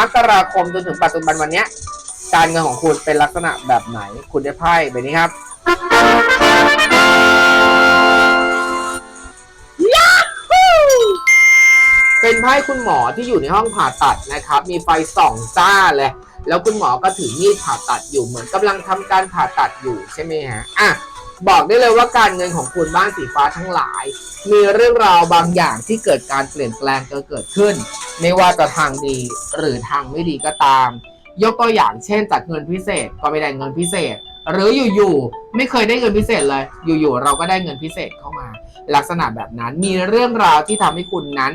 มกราคมจนถึงปัจจุบันวันเนี้ยการเงินของคุณเป็นลักษณะแบบไหน คุณได้ไพ่แบบนี้ครับเป็นไพ่คุณหมอที่อยู่ในห้องผ่าตัดนะครับ มีไฟส่องจ้าเลย แล้วคุณหมอก็ถือมีดผ่าตัดอยู่เหมือนกำลังทำการผ่าตัดอยู่ใช่ไหมฮะอะบอกได้เลยว่าการเงินของคุณบ้านสีฟ้าทั้งหลาย มีเรื่องราวบางอย่างที่เกิดการเปลี่ยนแปลงเกิดขึ้น ไม่ว่าจะทางดีหรือทางไม่ดีก็ตาม ยกตัวอย่างเช่นจากเงินพิเศษก็ไม่ได้เงินพิเศษ หรืออยู่ๆไม่เคยได้เงินพิเศษเลย อยู่ๆเราก็ได้เงินพิเศษเข้ามา ลักษณะแบบนั้นมีเรื่องราวที่ทำให้คุณนั้น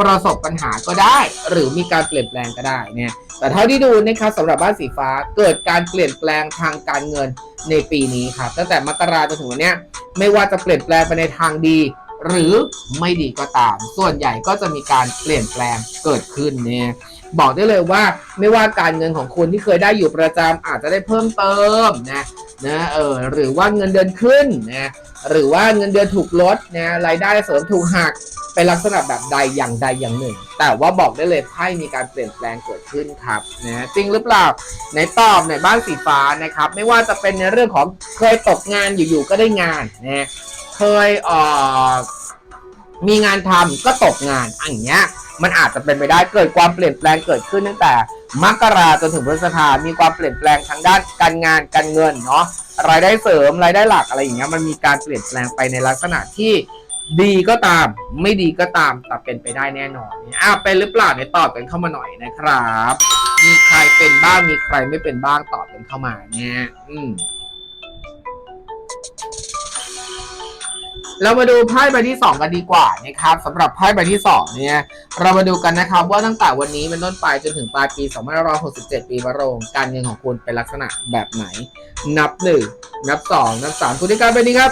ประสบปัญหาก็ได้ หรือมีการเปลี่ยนแปลงก็ได้เนี่ยแต่เท่าที่ดูนะครับสำหรับบ้านสีฟ้าเกิดการเปลี่ยนแปลงทางการเงินในปีนี้ครับตั้งแต่มกราจนถึงวันนี้ไม่ว่าจะเปลี่ยนแปลงไปในทางดี หรือไม่ดีก็ตาม ส่วนใหญ่ก็จะมีการเปลี่ยนแปลงเกิดขึ้นเนี่ยบอกได้เลยว่าไม่ว่าการเงินของคุณที่เคยได้อยู่ประจำอาจจะได้เพิ่มเติมนะนะเออหรือว่าเงินเดือนขึ้นนะหรือว่าเงินเดือนถูกลดนะรายได้เสริมถูกหักเป็นลักษณะแบบใดอย่างใดอย่างหนึ่ง แต่ว่าบอกได้เลยไพ่มีการเปลี่ยนแปลงเกิดขึ้นครับนะจริงหรือเปล่าในตอบในบ้านสีฟ้านะครับ ไม่ว่าจะเป็นในเรื่องของเคยตกงานอยู่ๆก็ได้งานนะ เคยเอ่อมีงานทำก็ตกงานอันเนี้ย มันอาจจะเป็นไปได้เกิดความเปลี่ยนแปลงเกิดขึ้นตั้งแต่มกราจนถึงพฤษภามีความเปลี่ยนแปลงทางด้านการงานการเงินเนาะรายได้เสริมรายได้หลักอะไรอย่างเงี้ยมันมีการเปลี่ยนแปลงไปในลักษณะที่ดีก็ตาม ไม่ดีก็ตามแต่เป็นไปได้แน่นอนเนี่ยอ้าวเป็นหรือเปล่าเนี่ยตอบกันเข้ามาหน่อยนะครับ มีใครเป็นบ้างมีใครไม่เป็นบ้างตอบกันเข้ามาเนี่ยอืม เรามาดูไพ่ใบที่สองกันดีกว่านะครับสำหรับไพ่ใบที่สองเนี่ย เรามาดูกันนะครับว่าตั้งแต่วันนี้เป็นต้นไปจนถึงปลายปี2567 ปีมะโรงการเงินของคุณเป็นลักษณะแบบไหน นับหนึ่งนับสองนับสามคุณที่การเป็นนี้ครับ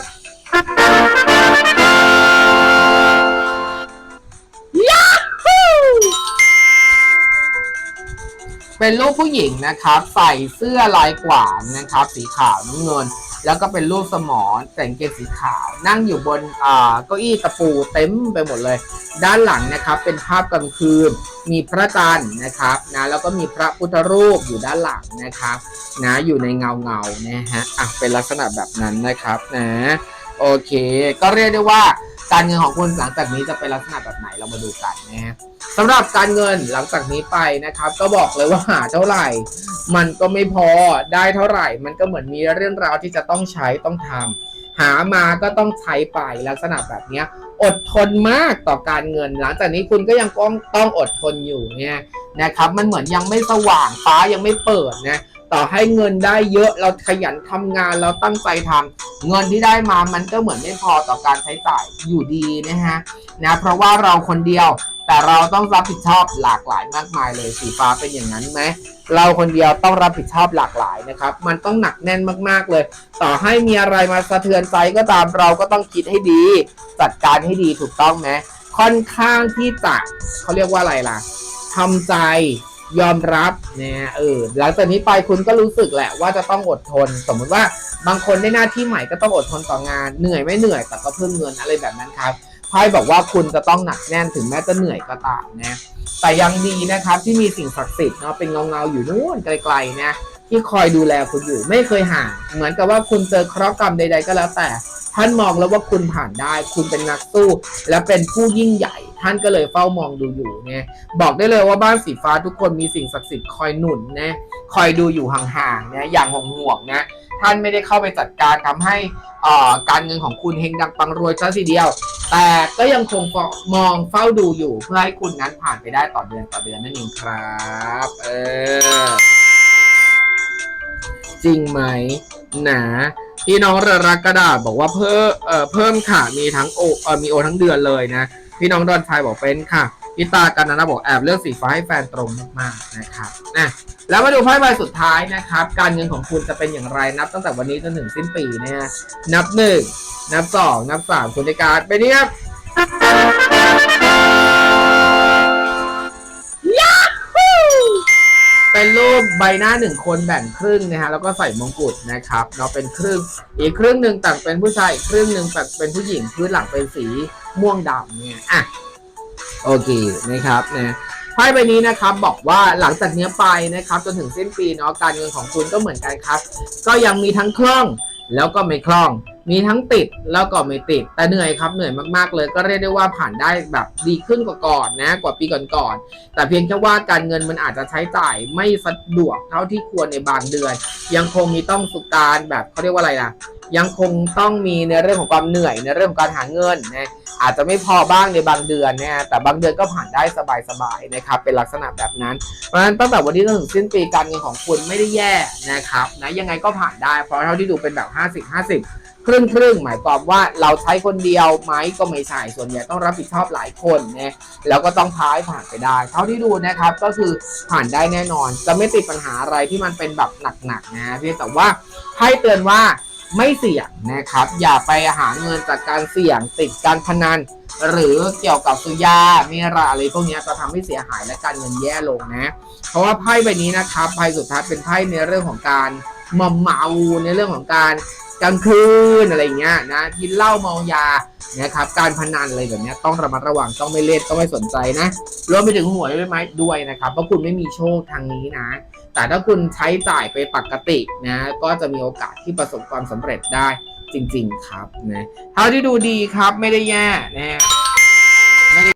เป็นรูปผู้หญิงนะครับ ใส่เสื้อลายกวางนะครับ สีขาวน้ำเงิน แล้วก็เป็นรูปสมอแต่งเกงสีขาว นั่งอยู่บนอ่าเก้าอี้ตะปูเต็มไปหมดเลย ด้านหลังนะครับเป็นภาพกลางคืน มีพระจันทร์นะครับนะแล้วก็มีพระพุทธรูปอยู่ด้านหลังนะครับนะอยู่ในเงาเงานะฮะอะเป็นลักษณะแบบนั้นนะครับนะโอเค ก็เรียกได้ว่าการเงินของคุณหลังจากนี้จะเป็นลักษณะแบบไหนเรามาดูกันนะฮะ สำหรับการเงินหลังจากนี้ไปนะครับ ก็บอกเลยว่าหาเท่าไหร่ มันก็ไม่พอได้เท่าไหร่ มันก็เหมือนมีเรื่องราวที่จะต้องใช้ต้องทำหามาก็ต้องใช้ไปลักษณะแบบนี้อดทนมากต่อการเงิน หลังจากนี้คุณก็ยังต้องต้องอดทนอยู่เนี่ยนะครับ มันเหมือนยังไม่สว่างฟ้ายังไม่เปิดนะต่อให้เงินได้เยอะเราขยันทำงานเราตั้งใจทำเงินที่ได้มามันก็เหมือนไม่พอต่อการใช้จ่ายอยู่ดีนะฮะนะเพราะว่าเราคนเดียว แต่เราต้องรับผิดชอบหลากหลายมากมายเลยสีฟ้าเป็นอย่างนั้นไหมเราคนเดียวต้องรับผิดชอบหลากหลายนะครับ มันต้องหนักแน่นมากๆเลย ต่อให้มีอะไรมาสะเทือนใจก็ตามเราก็ต้องคิดให้ดี จัดการให้ดีถูกต้องไหมค่อนข้างที่จะเขาเรียกว่าอะไรล่ะทำใจยอมรับเนี่ยเออหลังจากนี้ไปคุณก็รู้สึกแหละว่าจะต้องอดทน สมมุติว่าบางคนได้หน้าที่ใหม่ก็ต้องอดทนต่องานเหนื่อยไม่เหนื่อยแต่ก็เพิ่มเงินอะไรแบบนั้นครับ ไพ่บอกว่าคุณจะต้องหนักแน่นถึงแม้จะเหนื่อยก็ตามนะแต่ยังดีนะครับที่มีสิ่งศักดิ์สิทธิ์เนาะเป็นเงาเงาอยู่นู่นไกลๆนะที่คอยดูแลคุณอยู่ไม่เคยห่างเหมือนกับว่าคุณเจอเคราะห์กรรมใด ๆ ก็แล้วแต่ ท่านมองแล้วว่าคุณผ่านได้ คุณเป็นนักสู้ และเป็นผู้ยิ่งใหญ่ ท่านก็เลยเฝ้ามองดูอยู่เนี่ยบอกได้เลยว่าบ้านสีฟ้าทุกคนมีสิ่งศักดิ์สิทธิ์คอยหนุนนะคอยดูอยู่ห่างๆนะอย่างห่วงๆนะท่านไม่ได้เข้าไปจัดการทำให้อ่อการเงินของคุณเฮงดังปังรวยซะทีเดียว แต่ก็ยังคงมองเฝ้าดูอยู่เพื่อให้คุณนั้นผ่านไปได้ต่อเดือนต่อเดือนนั่นเองครับ เออ จริงไหมนาพี่น้องเรือรักกระดาษบอกว่าเพิ่มเอ่อเพิ่มค่ะมีทั้งโอเอ่อมีโอทั้งเดือนเลยนะ พี่น้องดอนไฟบอกเป็นค่ะพี่ตากันนะบอกแอบเลือกสีฟ้าให้แฟนตรงมากๆนะครับนะ แล้วมาดูไพ่ใบสุดท้ายนะครับ การเงินของคุณจะเป็นอย่างไรนับ ตั้งแต่วันนี้จนถึงสิ้นปีเนี่ยนับหนึ่งนับสองนับสามคุณในการไปนี่ครับเป็นรูปใบหน้าหนึ่งคนแบ่งครึ่งนะฮะแล้วก็ใส่มงกุฎนะครับเนาเป็นครึ่งอีกครึ่งหนึ่งต่างเป็นผู้ชายอีกครึ่งหนึ่งต่างเป็นผู้หญิงพื้นหลังเป็นสีม่วงดำเนี่ยอะโอเคนะครับนะ ไพ่ใบนี้นะครับบอกว่าหลังจากเนี้ไปนะครับจนถึงสิ้นปีเนาะการเงินของคุณก็เหมือนกันครับ ก็ยังมีทั้งคล่องแล้วก็ไม่คล่อง มีทั้งติดแล้วก็ไม่ติด แต่เหนื่อยครับเหนื่อยมากๆเลย ก็เรียกได้ว่าผ่านได้แบบดีขึ้นกว่าก่อนนะกว่าปีก่อนๆแต่เพียงแค่ว่าการเงินมันอาจจะใช้จ่ายไม่สะดวกเท่าที่ควรในบางเดือน ยังคงมีต้องสุการแบบเขาเรียกว่าอะไรล่ะยังคงต้องมีในเรื่องของความเหนื่อยในเรื่องของการหาเงินนะ อาจจะไม่พอบ้างในบางเดือนนะแต่บางเดือนก็ผ่านได้สบายๆนะครับเป็นลักษณะแบบนั้น เพราะฉะนั้นตั้งแต่วันนี้จนถึงสิ้นปีการเงินของคุณไม่ได้แย่นะครับนะยังไงก็ผ่านได้เพราะเท่าที่ดูเป็นแบบ 50 50ครึ่งครึ่งหมายความว่าเราใช้คนเดียวไหมก็ไม่ใช่ส่วนใหญ่ต้องรับผิดชอบหลายคนนะแล้วก็ต้องพายผ่านไปได้ เท่าที่ดูนะครับก็คือผ่านได้แน่นอน จะไม่ติดปัญหาอะไรที่มันเป็นแบบหนักๆนะเพียงแต่ว่าให้เตือนว่า ไม่เสี่ยงนะครับ อย่าไปหาเงินจากการเสี่ยงติดการพนัน หรือเกี่ยวกับสุยาเมระอะไรพวกนี้จะทำให้เสียหายและการเงินแย่ลงนะ เพราะว่าไพ่ใบนี้นะครับไพ่สุดท้ายเป็นไพ่ในเรื่องของการมอมเมาในเรื่องของการ กลางคืนอะไรเงี้ยนะกินเหล้าเมายานะครับการพนันอะไรแบบเนี้ยต้องระมัดระวังต้องไม่เล่นต้องไม่สนใจนะรวมไปถึงหวยด้วยไหมด้วยนะครับเพราะคุณไม่มีโชคทางนี้นะ แต่ถ้าคุณใช้จ่ายไปปกตินะก็จะมีโอกาสที่ประสบความสำเร็จได้จริง ๆ ครับนะเท่าที่ดูดีครับไม่ได้แย่นะ